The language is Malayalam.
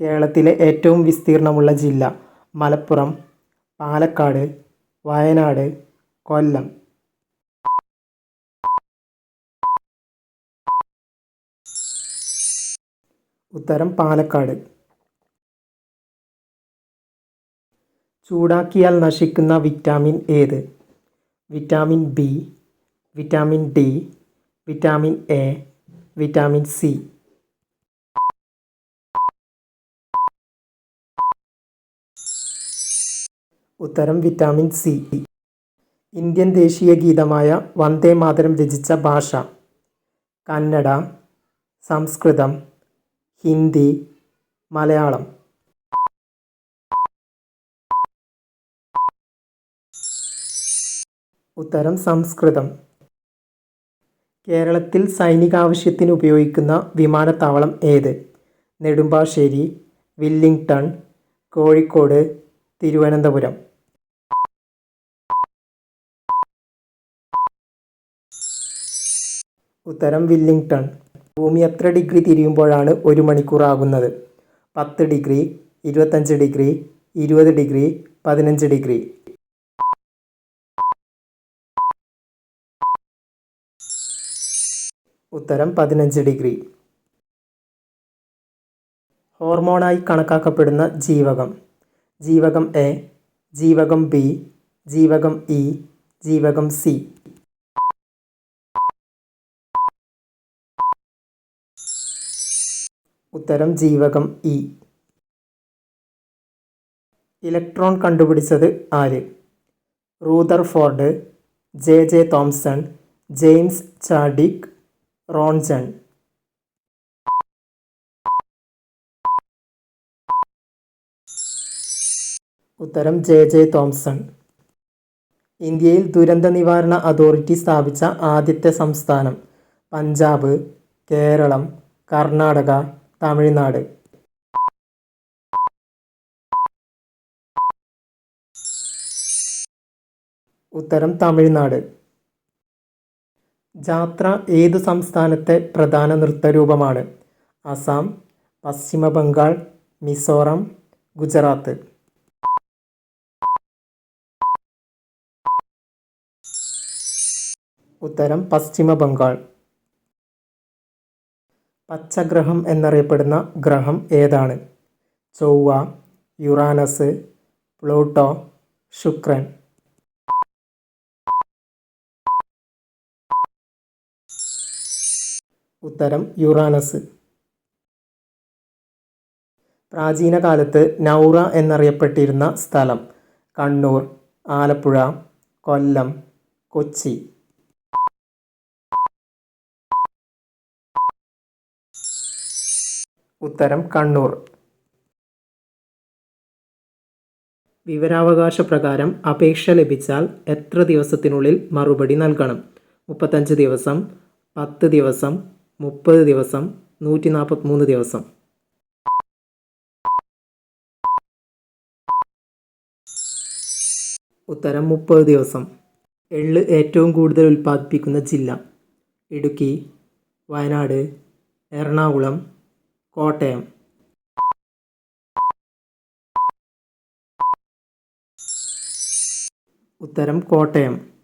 കേരളത്തിലെ ഏറ്റവും വിസ്തീർണമുള്ള ജില്ല മലപ്പുറം പാലക്കാട് വയനാട് കൊല്ലം. ഉത്തരം പാലക്കാട്. ചൂടാക്കിയാൽ നശിക്കുന്ന വിറ്റാമിൻ ഏത്? Vitamin B vitamin D vitamin A vitamin C. ഉത്തരം വിറ്റാമിൻ സി. ഇന്ത്യൻ ദേശീയ ഗീതമായ വന്ദേ മാതരം രചിച്ച ഭാഷ. കന്നഡ സംസ്കൃതം ഹിന്ദി മലയാളം. ഉത്തരം സംസ്കൃതം. കേരളത്തിൽ സൈനിക ആവശ്യത്തിന് ഉപയോഗിക്കുന്ന വിമാനത്താവളം ഏത്? നെടുമ്പാശ്ശേരി വില്ലിംഗ്ടൺ കോഴിക്കോട് തിരുവനന്തപുരം. ഉത്തരം വില്ലിംഗ്ടൺ. ഭൂമി എത്ര ഡിഗ്രി തിരിയുമ്പോഴാണ് ഒരു മണിക്കൂർ ആകുന്നത്? പത്ത് ഡിഗ്രി ഇരുപത്തഞ്ച് ഡിഗ്രി ഇരുപത് ഡിഗ്രി പതിനഞ്ച് ഡിഗ്രി. ഉത്തരം പതിനഞ്ച് ഡിഗ്രി. ഹോർമോണായി കണക്കാക്കപ്പെടുന്ന ജീവകം. ജീവകം എ ജീവകം ബി ജീവകം ഇ ജീവകം സി. ഉത്തരം ജീവകം ഇ. ഇലക്ട്രോൺ കണ്ടുപിടിച്ചത് ആര്? Rutherford J J Thomson James Chadwick Roentgen ഉത്തരം ജെ ജെ തോംസൺ. ഇന്ത്യയിൽ ദുരന്ത നിവാരണ അതോറിറ്റി സ്ഥാപിച്ച ആദ്യത്തെ സംസ്ഥാനം പഞ്ചാബ് കേരളം കർണാടക തമിഴ്നാട്. ഉത്തരം തമിഴ്നാട്. ജാത്ര ഏതു സംസ്ഥാനത്തെ പ്രധാന നൃത്തരൂപമാണ്? അസം പശ്ചിമ ബംഗാൾ മിസോറം ഗുജറാത്ത്. ഉത്തരം പശ്ചിമ ബംഗാൾ. പച്ചഗ്രഹം എന്നറിയപ്പെടുന്ന ഗ്രഹം ഏതാണ്? ചൊവ്വ യുറാനസ് പ്ലൂട്ടോ ശുക്രൻ. ഉത്തരം യുറാനസ്. പ്രാചീന കാലത്ത് നൗറ എന്നറിയപ്പെട്ടിരുന്ന സ്ഥലം കണ്ണൂർ ആലപ്പുഴ കൊല്ലം കൊച്ചി. ഉത്തരം കണ്ണൂർ. വിവരാവകാശ പ്രകാരം അപേക്ഷ ലഭിച്ചാൽ എത്ര ദിവസത്തിനുള്ളിൽ മറുപടി നൽകണം? മുപ്പത്തഞ്ച് ദിവസം പത്ത് ദിവസം മുപ്പത് ദിവസം നൂറ്റി നാൽപ്പത്തിമൂന്ന് ദിവസം. ഉത്തരം മുപ്പത് ദിവസം. എള്ള് ഏറ്റവും കൂടുതൽ ഉൽപ്പാദിപ്പിക്കുന്ന ജില്ല. ഇടുക്കി വയനാട് എറണാകുളം കോട്ടയം. ഉത്തരം കോട്ടയം.